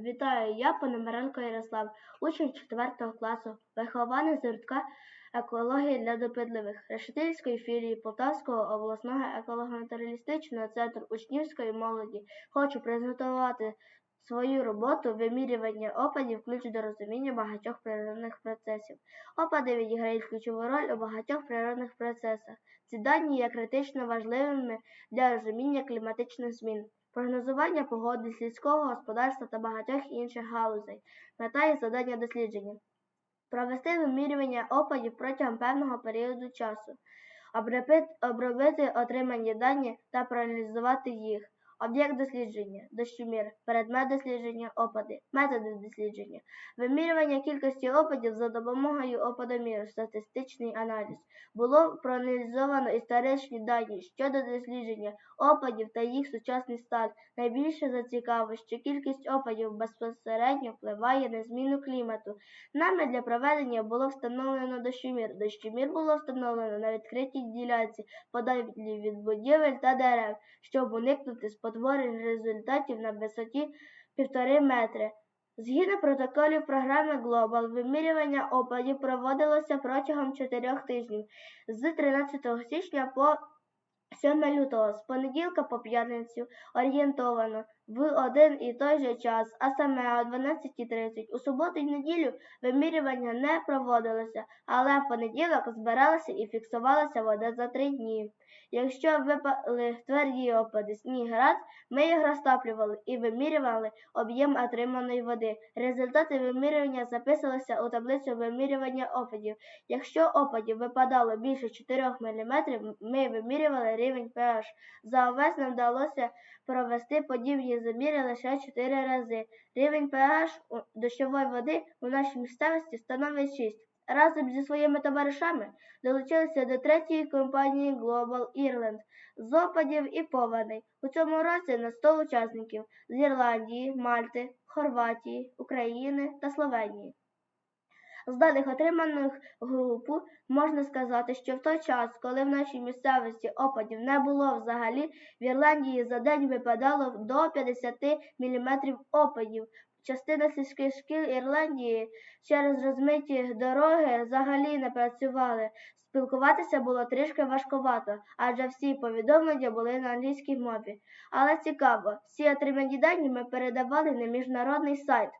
Вітаю, я Пономаренко Ярослав, учень 4 класу, вихованець з гуртка екології для допитливих Решетилівської філії Полтавського обласного еколого-натуралістичного центру учнівської молоді. Хочу презентувати свою роботу вимірювання опадів ключ до розуміння багатьох природних процесів. Опади відіграють ключову роль у багатьох природних процесах. Ці дані є критично важливими для розуміння кліматичних змін прогнозування погоди, сільського господарства та багатьох інших галузей. Мета і завдання дослідження провести вимірювання опадів протягом певного періоду часу, обробити, отримані дані та проаналізувати їх. Об'єкт дослідження, дощомір, предмет дослідження, опади, методи дослідження, вимірювання кількості опадів за допомогою опадоміру, статистичний аналіз. Було проаналізовано історичні дані щодо дослідження опадів та їх сучасний стан. Найбільше зацікавило, що кількість опадів безпосередньо впливає на зміну клімату. Нами для проведення було встановлено дощомір. Дощомір було встановлено на відкритій ділянці, подалі від будівель та дерев, щоб уникнути спотворень результатів на висоті півтори метри. Згідно протоколів програми Global, вимірювання опадів проводилося протягом чотирьох тижнів з 13 січня по 7 лютого, з понеділка по п'ятницю, орієнтовано в один і той же час, а саме о 12.30. У суботу й неділю вимірювання не проводилося, але в понеділок збиралася і фіксувалася вода за три дні. Якщо випали тверді опади сніг град, ми їх розтоплювали і вимірювали об'єм отриманої води. Результати вимірювання записувалися у таблицю вимірювання опадів. Якщо опадів випадало більше 4 мм, ми вимірювали рівень pH. За увесь нам вдалося провести подібні заміри лише 4 рази. Рівень pH дощової води у нашій місцевості становить 6. Разом зі своїми товаришами долучилися до третьої компанії Global Ireland з опадів і повеней. У цьому році на 100 учасників з Ірландії, Мальти, Хорватії, України та Словенії. З даних отриманих групу можна сказати, що в той час, коли в нашій місцевості опадів не було взагалі, в Ірландії за день випадало до 50 мм опадів. Частина сільських шкіл Ірландії через розмиті дороги взагалі не працювали. Спілкуватися було трішки важкувато, адже всі повідомлення були на англійській мові. Але цікаво, всі отримані дані ми передавали на міжнародний сайт.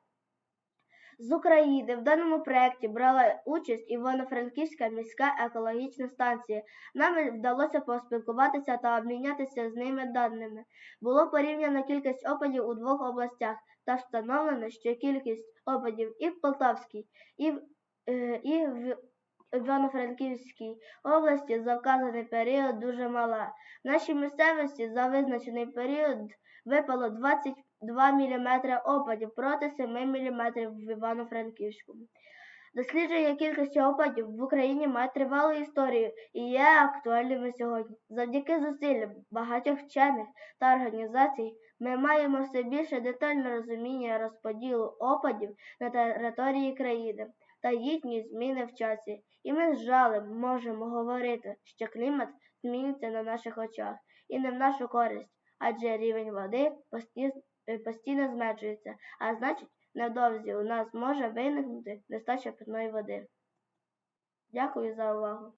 З України в даному проєкті брала участь Івано-Франківська міська екологічна станція. Нам вдалося поспілкуватися та обмінятися з ними даними. Було порівняно кількість опадів у двох областях та встановлено, що кількість опадів і в Полтавській, і в, е, і в Івано-Франківській області за вказаний період дуже мала. В нашій місцевості за визначений період випало 22 мм опадів проти 7 мм в Івано-Франківському. Дослідження кількості опадів в Україні має тривалу історію і є актуальними сьогодні. Завдяки зусиллям багатьох вчених та організацій ми маємо все більше детальне розуміння розподілу опадів на території країни та їхні зміни в часі. І ми з жалем можемо говорити, що клімат змінюється на наших очах і не в нашу користь, адже рівень води пості- е, постійно зменшується, а значить, невдовзі у нас може виникнути нестача питної води. Дякую за увагу.